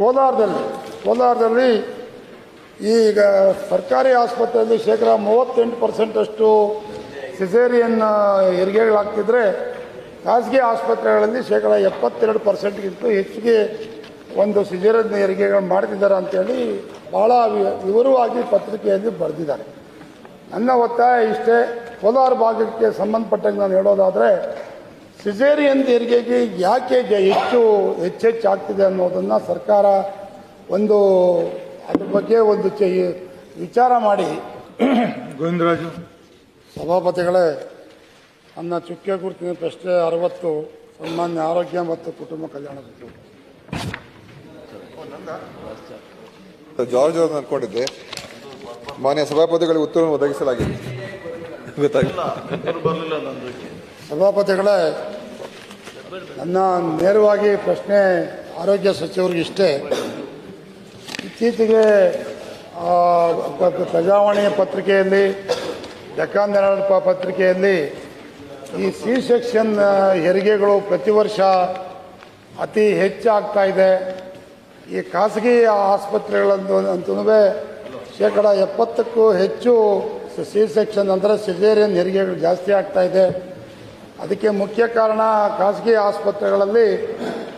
ಕೋಲಾರದಲ್ಲಿ ಕೋಲಾರದಲ್ಲಿ ಈಗ ಸರ್ಕಾರಿ ಆಸ್ಪತ್ರೆಯಲ್ಲಿ ಶೇಕಡ ಮೂವತ್ತೆಂಟು ಪರ್ಸೆಂಟಷ್ಟು ಸಿಸೇರಿಯನ್ ಹೆರಿಗೆಗಳಾಗ್ತಿದ್ರೆ ಖಾಸಗಿ ಆಸ್ಪತ್ರೆಗಳಲ್ಲಿ ಶೇಕಡ ಎಪ್ಪತ್ತೆರಡು ಪರ್ಸೆಂಟ್ಗಿಂತ ಹೆಚ್ಚಿಗೆ ಒಂದು ಸಿಜೇರಿಯನ್ ಹೆರಿಗೆಗಳು ಮಾಡ್ತಿದ್ದಾರೆ ಅಂತೇಳಿ ಭಾಳ ವಿವರವಾಗಿ ಪತ್ರಿಕೆಯಲ್ಲಿ ಬರೆದಿದ್ದಾರೆ. ನನ್ನ ಒತ್ತಾಯ ಇಷ್ಟೇ, ಕೋಲಾರ ಭಾಗಕ್ಕೆ ಸಂಬಂಧಪಟ್ಟಂಗೆ ನಾನು ಹೇಳೋದಾದರೆ ಸಿಸೇರಿಯನ್ ದೇರಿಗೆಗೆ ಯಾಕೆ ಜ- ಹೆಚ್ಚು ಹೆಚ್ಚೆಚ್ಚಾಗ್ತಿದೆ ಅನ್ನೋದನ್ನು ಸರ್ಕಾರ ಒಂದು ಅದ್ರ ಬಗ್ಗೆ ಒಂದು ಚೆ- ವಿಚಾರ ಮಾಡಿ ಗೋವಿಂದರಾಜು ಸಭಾಪತಿಗಳೇ ನನ್ನ ಚುಕ್ಕೆ ಗುರುತಿನ ಪ್ರಶ್ನೆ ಅರವತ್ತು ಸಾಮಾನ್ಯ ಆರೋಗ್ಯ ಮತ್ತು ಕುಟುಂಬ ಕಲ್ಯಾಣ ಸಚಿವರು ಜಾರ್ಜ್ ಅವ್ರನ್ನ ಅನ್ಕೊಂಡಿದ್ದೆ ಮಾನ್ಯ ಸಭಾಪತಿಗಳಿಗೆ ಉತ್ತರವನ್ನು ಒದಗಿಸಲಾಗಿದೆ. ಗೊತ್ತಾಗಿಲ್ಲ ಸಭಾಪತಿಗಳೇ, ನನ್ನ ನೇರವಾಗಿ ಪ್ರಶ್ನೆ ಆರೋಗ್ಯ ಸಚಿವರಿಗೆ ಇಷ್ಟೇ. ಇತ್ತೀಚೆಗೆ ಪ್ರಜಾವಾಣಿ ಪತ್ರಿಕೆಯಲ್ಲಿ ಡೆಕ್ಕಾನ್ ಹೆರಾಲ್ಡ್ ಪತ್ರಿಕೆಯಲ್ಲಿ ಈ ಸಿ ಸೆಕ್ಷನ್ ಹೆರಿಗೆಗಳು ಪ್ರತಿ ವರ್ಷ ಅತಿ ಹೆಚ್ಚಾಗ್ತಾ ಇದೆ. ಈ ಖಾಸಗಿ ಆಸ್ಪತ್ರೆಗಳಂತೂ ಅಂತೂ ಶೇಕಡ ಎಪ್ಪತ್ತಕ್ಕೂ ಹೆಚ್ಚು ಸಿ ಸೆಕ್ಷನ್ ಅಂದರೆ ಸಿಜೇರಿಯನ್ ಹೆರಿಗೆಗಳು ಜಾಸ್ತಿ ಆಗ್ತಾ ಇದೆ. ಅದಕ್ಕೆ ಮುಖ್ಯ ಕಾರಣ ಖಾಸಗಿ ಆಸ್ಪತ್ರೆಗಳಲ್ಲಿ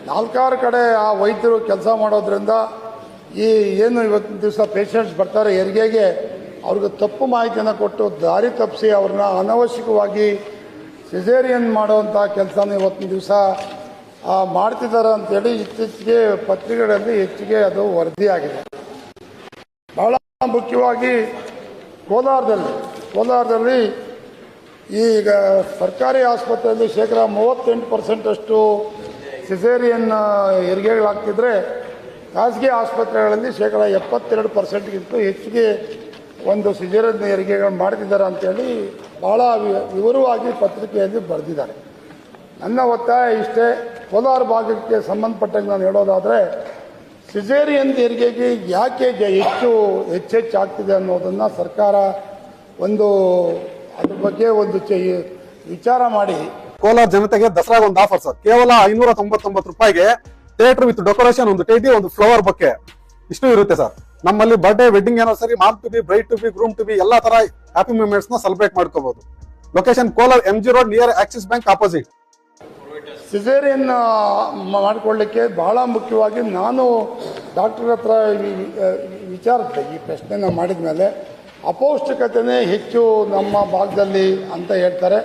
ನಾಲ್ಕಾರು ಕಡೆ ಆ ವೈದ್ಯರು ಕೆಲಸ ಮಾಡೋದ್ರಿಂದ ಈ ಏನು ಇವತ್ತಿನ ದಿವಸ ಪೇಷಂಟ್ಸ್ ಬರ್ತಾರೆ ಹೆರಿಗೆಗೆ ಅವ್ರಿಗೆ ತಪ್ಪು ಮಾಹಿತಿಯನ್ನು ಕೊಟ್ಟು ದಾರಿ ತಪ್ಪಿಸಿ ಅವ್ರನ್ನ ಅನವಶ್ಯಕವಾಗಿ ಸಿಜೇರಿಯನ್ ಮಾಡುವಂಥ ಕೆಲಸನ ಇವತ್ತಿನ ದಿವಸ ಮಾಡ್ತಿದ್ದಾರೆ ಅಂತೇಳಿ ಇತ್ತೀಚೆಗೆ ಪತ್ರಿಕೆಗಳಲ್ಲಿ ಹೆಚ್ಚಿಗೆ ಅದು ವರದಿಯಾಗಿದೆ. ಬಹಳ ಮುಖ್ಯವಾಗಿ ಕೋಲಾರದಲ್ಲಿ ಕೋಲಾರದಲ್ಲಿ ಈಗ ಸರ್ಕಾರಿ ಆಸ್ಪತ್ರೆಯಲ್ಲಿ ಶೇಕಡ ಮೂವತ್ತೆಂಟು ಪರ್ಸೆಂಟಷ್ಟು ಸಿಸೇರಿಯನ್ ಹೆರಿಗೆಗಳಾಗ್ತಿದ್ರೆ ಖಾಸಗಿ ಆಸ್ಪತ್ರೆಗಳಲ್ಲಿ ಶೇಕಡ ಎಪ್ಪತ್ತೆರಡು ಪರ್ಸೆಂಟ್ಗಿಂತ ಹೆಚ್ಚಿಗೆ ಒಂದು ಸಿಸೇರಿಯನ್ ಹೆರಿಗೆಗಳು ಮಾಡ್ತಿದ್ದಾರೆ ಅಂತೇಳಿ ಭಾಳ ವಿವರವಾಗಿ ಪತ್ರಿಕೆಯಲ್ಲಿ ಬರೆದಿದ್ದಾರೆ. ನನ್ನ ಒತ್ತಾಯ ಇಷ್ಟೇ, ಕೋಲಾರ ಭಾಗಕ್ಕೆ ಸಂಬಂಧಪಟ್ಟಂಗೆ ನಾನು ಹೇಳೋದಾದರೆ ಸಿಸೇರಿಯನ್ ಹೆರಿಗೆಗೆ ಯಾಕೆ ಹೆಚ್ಚು, ಹೆಚ್ಚೆಚ್ಚಾಗ್ತಿದೆ ಅನ್ನೋದನ್ನು ಸರ್ಕಾರ ಒಂದು ಅದ್ರ ಬಗ್ಗೆ ಒಂದು ವಿಚಾರ ಮಾಡಿ. ಕೋಲಾರ ಜನತೆಗೆ ದಸರಾಗ ಒಂದು ಆಫರ್ ಸರ್ ಕೇವಲ ಐನೂರ ತೊಂಬತ್ತೊಂಬತ್ತು ರೂಪಾಯಿಗೆ ಥಿಯೇಟರ್ ವಿತ್ ಡೆಕೋರೇಷನ್ ಒಂದು ಟೇಟಿ ಒಂದು ಫ್ಲವರ್ ಬಗ್ಗೆ ಇಷ್ಟು ಇರುತ್ತೆ ಸರ್ ನಮ್ಮಲ್ಲಿ birthday wedding anniversary mom to be bride to be groom to be ಎಲ್ಲಾ ತರ ಹ್ಯಾಪಿ ಮೂಮೆಂಟ್ಸ್ನ ಸೆಲೆಬ್ರೇಟ್ ಮಾಡ್ಕೋಬಹುದು location Kolar M G road near Axis bank opposite caesarean ಮಾಡಿಕೊಳ್ಳಿಕ್ಕೆ ಬಹಳ ಮುಖ್ಯವಾಗಿ ನಾನು ಡಾಕ್ಟರ್ ಹತ್ರ ವಿಚಾರಿಸಿದೆ ಈ ಪ್ರಶ್ನೆನ ಮಾಡಿದ ಮೇಲೆ ಅಪೌಷ್ಟಿಕತೆನೇ ಹೆಚ್ಚು ನಮ್ಮ ಭಾಗದಲ್ಲಿ ಅಂತ ಹೇಳ್ತಾರೆ.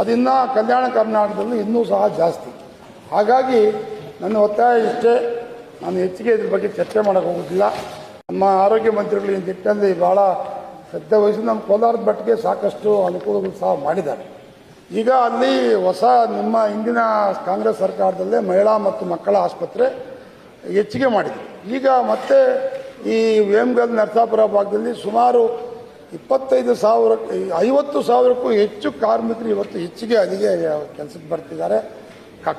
ಅದಿನ್ನ ಕಲ್ಯಾಣ ಕರ್ನಾಟಕದಲ್ಲಿ ಇನ್ನೂ ಸಹ ಜಾಸ್ತಿ. ಹಾಗಾಗಿ ನನ್ನ ಒತ್ತಾಯ ಇಷ್ಟೇ, ನಾನು ಹೆಚ್ಚಿಗೆ ಇದ್ರ ಬಗ್ಗೆ ಚರ್ಚೆ ಮಾಡೋಕೆ ಹೋಗೋದಿಲ್ಲ. ನಮ್ಮ ಆರೋಗ್ಯ ಮಂತ್ರಿಗಳು ಈ ನಿಟ್ಟಿನಲ್ಲಿ ಭಾಳ ಶ್ರದ್ಧೆ ವಹಿಸಿ ನಮ್ಮ ಕೋಲಾರದ ಮಟ್ಟಿಗೆ ಸಾಕಷ್ಟು ಅನುಕೂಲಗಳು ಸಹ ಮಾಡಿದ್ದಾರೆ. ಈಗ ಅಲ್ಲಿ ಹೊಸ ನಿಮ್ಮ ಹಿಂದಿನ ಕಾಂಗ್ರೆಸ್ ಸರ್ಕಾರದಲ್ಲೇ ಮಹಿಳಾ ಮತ್ತು ಮಕ್ಕಳ ಆಸ್ಪತ್ರೆ ಹೆಚ್ಚಿಗೆ ಮಾಡಿದೆ. ಈಗ ಮತ್ತೆ ಈ ವೇಮ್ಗಲ್ ನರಸಾಪುರ ಭಾಗದಲ್ಲಿ ಸುಮಾರು ಇಪ್ಪತ್ತೈದು ಸಾವಿರ ಐವತ್ತು ಸಾವಿರಕ್ಕೂ ಹೆಚ್ಚು ಕಾರ್ಮಿಕರು ಇವತ್ತು ಹೆಚ್ಚಿಗೆ ಅಲ್ಲಿಗೆ ಕೆಲಸಕ್ಕೆ ಬರ್ತಿದ್ದಾರೆ.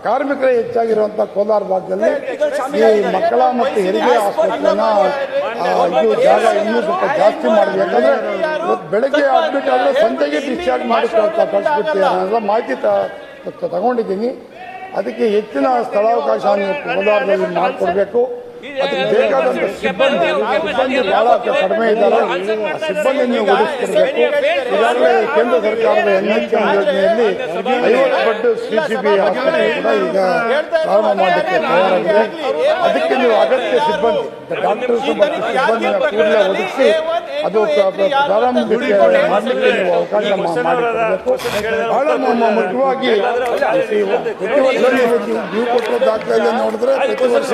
ಕಾರ್ಮಿಕರೇ ಹೆಚ್ಚಾಗಿರುವಂಥ ಕೋಲಾರ ಭಾಗದಲ್ಲಿ ಈ ಮಕ್ಕಳ ಮತ್ತು ಹೆರಿಗೆ ಆಸ್ಪತ್ರೆನ ಇದು ಜಾಗ ಇನ್ನೂ ಸ್ವಲ್ಪ ಜಾಸ್ತಿ ಮಾಡಬೇಕಂದ್ರೆ ಇವತ್ತು ಬೆಳಗ್ಗೆ ಅಡ್ಮಿಟ್ ಆದರೆ ಸಂಜೆಗೆ ಡಿಸ್ಚಾರ್ಜ್ ಮಾಡಿಕೊಳ್ತಾ ಕಳ್ಸ- ಕಳಿಸ್ಬಿಡ್ತೀವಿ ನಾನೆಲ್ಲ ಮಾಹಿತಿ ತಗೊಂಡಿದ್ದೀನಿ. ಅದಕ್ಕೆ ಹೆಚ್ಚಿನ ಸ್ಥಳಾವಕಾಶ ನೀವು ಕೋಲಾರದಲ್ಲಿ ಮಾಡಿಕೊಡ್ಬೇಕು. ಸಿಬ್ಬಂದಿ ಸಿಬ್ಬಂದಿ ಬಹಳ ಕಡಿಮೆ ಇದ್ದಾರೆ ಸಿಬ್ಬಂದಿ ನೀವು ಈಗಾಗಲೇ ಕೇಂದ್ರ ಸರ್ಕಾರದ ಎನ್ ಎಚ್ ಎಂ ಯೋಜನೆಯಲ್ಲಿ ಐವತ್ತು ಬೆಡ್ ಸಿ ಸಿ ಬಿ ಆಸ್ಪತ್ರೆ ಕೂಡ ಈಗ ಪ್ರಾರಂಭ ಮಾಡಲಿಕ್ಕೆ ತಯಾರಾಗಿದೆ ಅದಕ್ಕೆ ನೀವು ಅಗತ್ಯ ಸಿಬ್ಬಂದಿ. ಡಾಕ್ಟರ್ಸ್ ಮತ್ತು ಸಿಬ್ಬಂದಿನ ಕೂಡಲೇ ಒದಗಿಸಿ ಅದು ನೀವು ಅವಕಾಶ ಬಹಳ ಮುಖ್ಯವಾಗಿ ನೀವು ಕೊಟ್ಟಿರೋ ದಾಖಲೆಯಲ್ಲಿ ನೋಡಿದ್ರೆ ಪ್ರತಿ ವರ್ಷ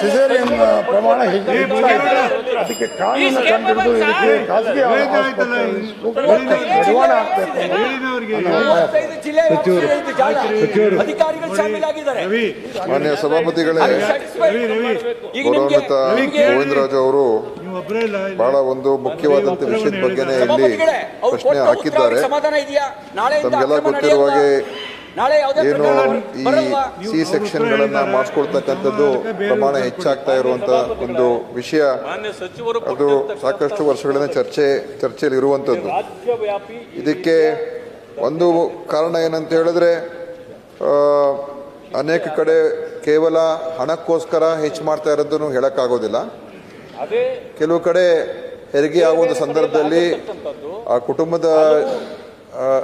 ಸಿಸೇರಿಯನ್ ಪ್ರಮಾಣ ಹೆಚ್ಚಾಗಿದೆ. ಅದಕ್ಕೆ ಕಾನೂನು ಕಂಡು ಇದಕ್ಕೆ ಖಾಸಗಿ ನಿರ್ವಹಣೆ ಮಾನ್ಯ ಸಭಾಪತಿಗಳೇ ಗೌರವಿತ ಗೋವಿಂದರಾಜು ಅವರು ಬಹಳ ಒಂದು ಮುಖ್ಯವಾದಂತ ವಿಷಯದ ಬಗ್ಗೆನೇ ಇಲ್ಲಿ ಪ್ರಶ್ನೆ ಹಾಕಿದ್ದಾರೆ. ತಮಗೆಲ್ಲ ಗೊತ್ತಿರುವ ಹಾಗೆ ಏನು ಈ ಸಿ ಸೆಕ್ಷನ್ ಗಳನ್ನ ಮಾಡಿಸ್ಕೊಳ್ತಕ್ಕಂಥದ್ದು ಪ್ರಮಾಣ ಹೆಚ್ಚಾಗ್ತಾ ಇರುವಂತ ಒಂದು ವಿಷಯ. ಅದು ಸಾಕಷ್ಟು ವರ್ಷಗಳಿಂದ ಚರ್ಚೆ ಚರ್ಚೆಯಲ್ಲಿ ಇರುವಂತದ್ದು ಇದಕ್ಕೆ ಒಂದು ಕಾರಣ ಏನಂತ ಹೇಳಿದ್ರೆ ಅನೇಕ ಕಡೆ ಕೇವಲ ಹಣಕ್ಕೋಸ್ಕರ ಹೆಚ್ಚು ಮಾಡ್ತಾ ಇರೋದನ್ನು ಹೇಳಕ್ಕಾಗೋದಿಲ್ಲ. ಕೆಲವು ಕಡೆ ಹೆರಿಗೆ ಆಗುವ ಸಂದರ್ಭದಲ್ಲಿ ಆ ಕುಟುಂಬದ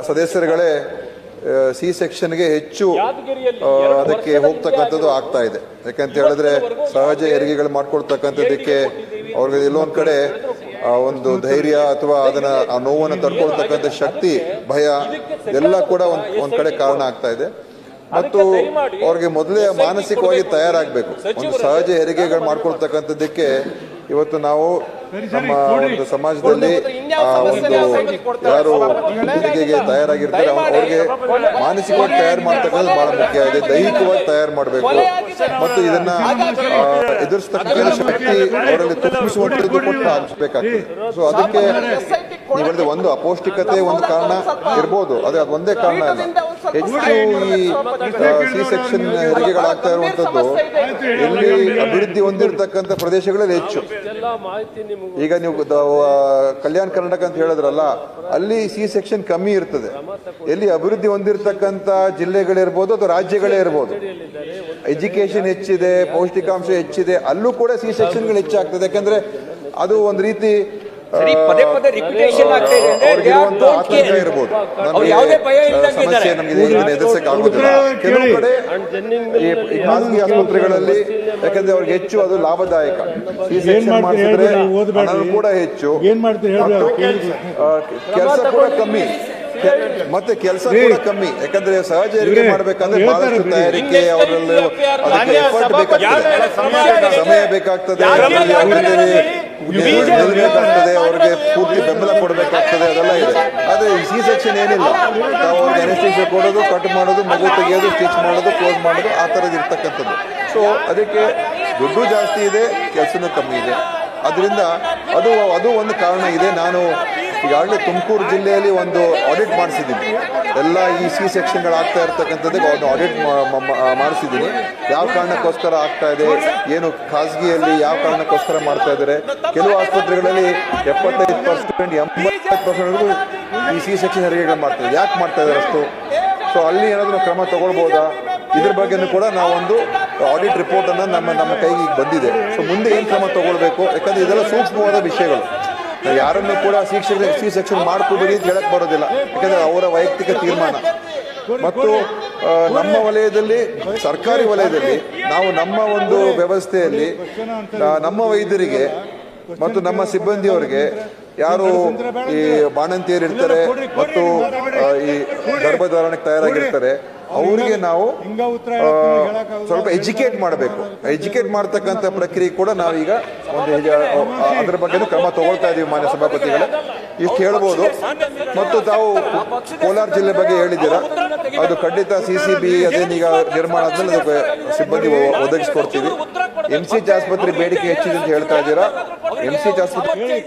ಸದಸ್ಯರುಗಳೇ ಸಿ ಸೆಕ್ಷನ್ಗೆ ಹೆಚ್ಚು ಅದಕ್ಕೆ ಹೋಗ್ತಕ್ಕಂಥದ್ದು ಆಗ್ತಾ ಇದೆ. ಯಾಕಂತ ಹೇಳಿದ್ರೆ ಸಹಜ ಹೆರಿಗೆಗಳು ಮಾಡ್ಕೊಳ್ತಕ್ಕಂಥದ್ದಕ್ಕೆ ಅವ್ರಿಗೆ ಎಲ್ಲೊಂದ್ ಕಡೆ ಆ ಒಂದು ಧೈರ್ಯ ಅಥವಾ ಅದನ್ನ ಆ ನೋವನ್ನು ತಡ್ಕೊಳ್ತಕ್ಕಂಥ ಶಕ್ತಿ ಭಯ ಎಲ್ಲ ಕೂಡ ಒಂದ್ ಒಂದ್ ಕಡೆ ಕಾರಣ ಆಗ್ತಾ ಇದೆ. ಮತ್ತು ಅವ್ರಿಗೆ ಮೊದಲೇ ಮಾನಸಿಕವಾಗಿ ತಯಾರಾಗಬೇಕು. ಒಂದು ಸಹಜ ಹೆರಿಗೆಗಳು ಮಾಡ್ಕೊಳ್ತಕ್ಕಂಥದ್ದಕ್ಕೆ ಇವತ್ತು ನಾವು ನಮ್ಮ ಒಂದು ಸಮಾಜದಲ್ಲಿ ಆ ಒಂದು ಯಾರು ಬೆಳಿಗ್ಗೆ ತಯಾರಾಗಿರ್ತಾರೆ ಅವ್ರು- ಅವ್ರಿಗೆ ಮಾನಸಿಕವಾಗಿ ತಯಾರು ಮಾಡ್ತಕ್ಕಂಥದ್ದು ಬಹಳ ಮುಖ್ಯ. ಇದೆ ದೈಹಿಕವಾಗಿ ತಯಾರು ಮಾಡಬೇಕು. ಮತ್ತು ಇದನ್ನ ಎದುರಿಸ್ತಕ್ಕಂಥ ಶಕ್ತಿ ಅವರಲ್ಲಿ ತುಂಬಿಸುವಂಥದ್ದು ಕೊಟ್ಟು ಅನಿಸ್ಬೇಕಾಗ್ತದೆ ಸೊ ಅದಕ್ಕೆ ನೀವು ಹೇಳಿದ್ರೆ ಒಂದು ಅಪೌಷ್ಟಿಕತೆ ಒಂದು ಕಾರಣ ಇರ್ಬೋದು. ಅದೇ ಅದು ಒಂದೇ ಕಾರಣ ಅಲ್ಲ. ಹೆಚ್ಚು ಈ ಸಿ ಸೆಕ್ಷನ್ ಹೆರಿಗೆಗಳಾಗ್ತಾ ಇರುವಂತದ್ದು ಎಲ್ಲಿ ಅಭಿವೃದ್ಧಿ ಹೊಂದಿರತಕ್ಕಂಥ ಪ್ರದೇಶಗಳಲ್ಲಿ ಹೆಚ್ಚು. ಈಗ ನೀವು ಕಲ್ಯಾಣ ಕರ್ನಾಟಕ ಅಂತ ಹೇಳಿದ್ರಲ್ಲ ಅಲ್ಲಿ ಸಿ ಸೆಕ್ಷನ್ ಕಮ್ಮಿ ಇರ್ತದೆ. ಎಲ್ಲಿ ಅಭಿವೃದ್ಧಿ ಹೊಂದಿರತಕ್ಕಂಥ ಜಿಲ್ಲೆಗಳಿರ್ಬೋದು ಅಥವಾ ರಾಜ್ಯಗಳೇ ಇರ್ಬೋದು. ಎಜುಕೇಶನ್ ಹೆಚ್ಚಿದೆ ಪೌಷ್ಟಿಕಾಂಶ ಹೆಚ್ಚಿದೆ ಅಲ್ಲೂ ಕೂಡ ಸಿ ಸೆಕ್ಷನ್ಗಳು ಹೆಚ್ಚಾಗ್ತದೆ. ಯಾಕಂದ್ರೆ ಅದು ಒಂದು ರೀತಿ ಸರಿ, ಪದೇ ಪದೇ ರಿಪಿಟೇಷನ್ ಆಗ್ತಾ ಇದೆ ಅಂದ್ರೆ ಆತಂಕ. ಇರ್ಬೋದು. ಅವ್ರು ಯಾವುದೇ ಭಯ ಇಲ್ದಂಗೆ ಸಮಸ್ಯೆ. ನಮಗೆ ಇದನ್ನ ಎದುರಿಸಕ್ಕೆ ಆಗೋದಿಲ್ಲ. ಕೆಲವು ಕಡೆ ಈ ಈ ಖಾಸಗಿ ಆಸ್ಪತ್ರೆಗಳಲ್ಲಿ ಯಾಕಂದ್ರೆ ಅವ್ರಿಗೆ ಹೆಚ್ಚು ಅದು ಲಾಭದಾಯಕ. ಈ ಸೆಕ್ಷನ್ ಮಾಡ್ತೀರಿ ಮಾಡಿಸಿದ್ರೆ ಹಣನೂ ಕೂಡ ಹೆಚ್ಚು. ಏನ್ ಮಾಡ್ತೀರಿ. ಕೆಲಸ ಕೂಡ ಕಮ್ಮಿ. ಮತ್ತೆ ಕೆಲಸ ಕೂಡ ಕಮ್ಮಿ. ಯಾಕಂದ್ರೆ ಸಹಜ ಇವ್ರೇ, ಮಾಡ್ಬೇಕಂದ್ರೆ ಬಹಳಷ್ಟು ತಯಾರಿಕೆ ಅವರಲ್ಲಿ ಅದಕ್ಕೆ ಸಭಾಪತಿ, ಬೇಕಾಗ್ತದೆ. ಸಮಯ ಬೇಕಾಗ್ತದೆ. ಅವ್ರಿಗೆ ಪೂರ್ತಿ ಬೆಂಬಲ ಕೊಡಬೇಕಾಗ್ತದೆ ಅದೆಲ್ಲ ಇದೆ. ಆದರೆ ಈ ಸಿ ಸೆಕ್ಷನ್ ಏನಿಲ್ಲ. ನಾವು ಅವ್ರಿಗೆ ಅನೆಸ್ಟೇಷನ್ ಕೊಡೋದು ಕಟ್ ಮಾಡೋದು ಮಗು ತೆಗೆಯೋದು ಸ್ಟಿಚ್ ಮಾಡೋದು ಕ್ಲೋಸ್ ಮಾಡೋದು ಆ ಥರದ್ದು ಇರ್ತಕ್ಕಂಥದ್ದು. ಸೊ ಅದಕ್ಕೆ ದುಡ್ಡು ಜಾಸ್ತಿ ಇದೆ ಕೆಲಸನೂ ಕಮ್ಮಿ ಇದೆ. ಅದರಿಂದ ಅದು ಅದು ಒಂದು ಕಾರಣ ಇದೆ. ನಾನು ಈಗಾಗಲೇ ತುಮಕೂರು ಜಿಲ್ಲೆಯಲ್ಲಿ ಒಂದು ಆಡಿಟ್ ಮಾಡಿಸಿದ್ದೀನಿ ಎಲ್ಲ ಈ ಸಿ ಸೆಕ್ಷನ್ಗಳು ಆಗ್ತಾ ಇರ್ತಕ್ಕಂಥದ್ದಕ್ಕೆ ಒಂದು ಆಡಿಟ್ ಮಾಡಿಸಿದ್ದೀನಿ ಯಾವ ಕಾರಣಕ್ಕೋಸ್ಕರ ಆಗ್ತಾ ಇದೆ? ಏನು ಖಾಸಗಿಯಲ್ಲಿ ಯಾವ ಕಾರಣಕ್ಕೋಸ್ಕರ ಮಾಡ್ತಾ ಇದ್ದಾರೆ? ಕೆಲವು ಆಸ್ಪತ್ರೆಗಳಲ್ಲಿ ಎಪ್ಪತ್ತೈದು ಪರ್ಸೆಂಟ್ ಎಂಬತ್ತೈದು ಪರ್ಸೆಂಟ್ವರೆಗೂ ಈ ಸಿ ಸೆಕ್ಷನ್ ಹೆರಿಗೆಗಳು ಮಾಡ್ತಾರೆ ಯಾಕೆ ಮಾಡ್ತಾ ಇದ್ದಾರೆ ಅಷ್ಟು? ಸೊ ಅಲ್ಲಿ ಏನಾದರೂ ಕ್ರಮ ತಗೊಳ್ಬೋದಾ? ಇದ್ರ ಬಗ್ಗೆನೂ ಕೂಡ ನಾವೊಂದು ಆಡಿಟ್ ರಿಪೋರ್ಟ್ ಅನ್ನ ನಮ್ಮ ನಮ್ಮ ಕೈಗೆ ಈಗ ಬಂದಿದೆ. ಸೊ ಮುಂದೆ ಏನು ಕ್ರಮ ತಗೊಳ್ಬೇಕು? ಯಾಕಂದರೆ ಇದೆಲ್ಲ ಸೂಕ್ಷ್ಮವಾದ ವಿಷಯಗಳು. ಯಾರನ್ನು ಕೂಡ ಸಿ ಸಿ ಸೆಕ್ಷನ್ ಮಾಡ್ಕೋಬೇಡಿ ಅಂತ ಹೇಳಕ್ ಬರೋದಿಲ್ಲ. ಯಾಕಂದ್ರೆ ಅವರ ವೈಯಕ್ತಿಕ ತೀರ್ಮಾನ. ಮತ್ತು ನಮ್ಮ ವಲಯದಲ್ಲಿ, ಸರ್ಕಾರಿ ವಲಯದಲ್ಲಿ, ನಾವು ನಮ್ಮ ಒಂದು ವ್ಯವಸ್ಥೆಯಲ್ಲಿ ನಮ್ಮ ವೈದ್ಯರಿಗೆ ಮತ್ತು ನಮ್ಮ ಸಿಬ್ಬಂದಿಯವರಿಗೆ ಯಾರು ಈ ಬಾಣಂತಿಯರಿರ್ತಾರೆ ಮತ್ತು ಈ ಗರ್ಭಧಾರಣೆಗೆ ತಯಾರಾಗಿರ್ತಾರೆ ಅವರಿಗೆ ನಾವು ಸ್ವಲ್ಪ ಎಜುಕೇಟ್ ಮಾಡಬೇಕು. ಎಜುಕೇಟ್ ಮಾಡ್ತಕ್ಕಂಥ ಪ್ರಕ್ರಿಯೆ ಕೂಡ ನಾವೀಗ ಒಂದು ಅದರ ಬಗ್ಗೆನೂ ಕ್ರಮ ತಗೊಳ್ತಾ ಇದೀವಿ ಮಾನ್ಯ ಸಭಾಪತಿಗಳೇ. ಇಷ್ಟು ಹೇಳ್ಬೋದು. ಮತ್ತು ತಾವು ಕೋಲಾರ ಜಿಲ್ಲೆ ಬಗ್ಗೆ ಹೇಳಿದ್ದೀರಾ? ಅದು ಖಂಡಿತ ಸಿ ಸಿ ಬಿ ಅದೇನೀಗ ನಿರ್ಮಾಣ ಆದ್ಮೇಲೆ ಅದಕ್ಕೆ ಸಿಬ್ಬಂದಿ ಒದಗಿಸ್ಕೊಡ್ತೀವಿ. ಎಂ ಸಿ ಆಸ್ಪತ್ರೆ ಬೇಡಿಕೆ ಹೆಚ್ಚಿದೆ ಅಂತ ಹೇಳ್ತಾ ಇದ್ದೀರಾ? ಎಂ ಸಿ ಆಸ್ಪತ್ರೆ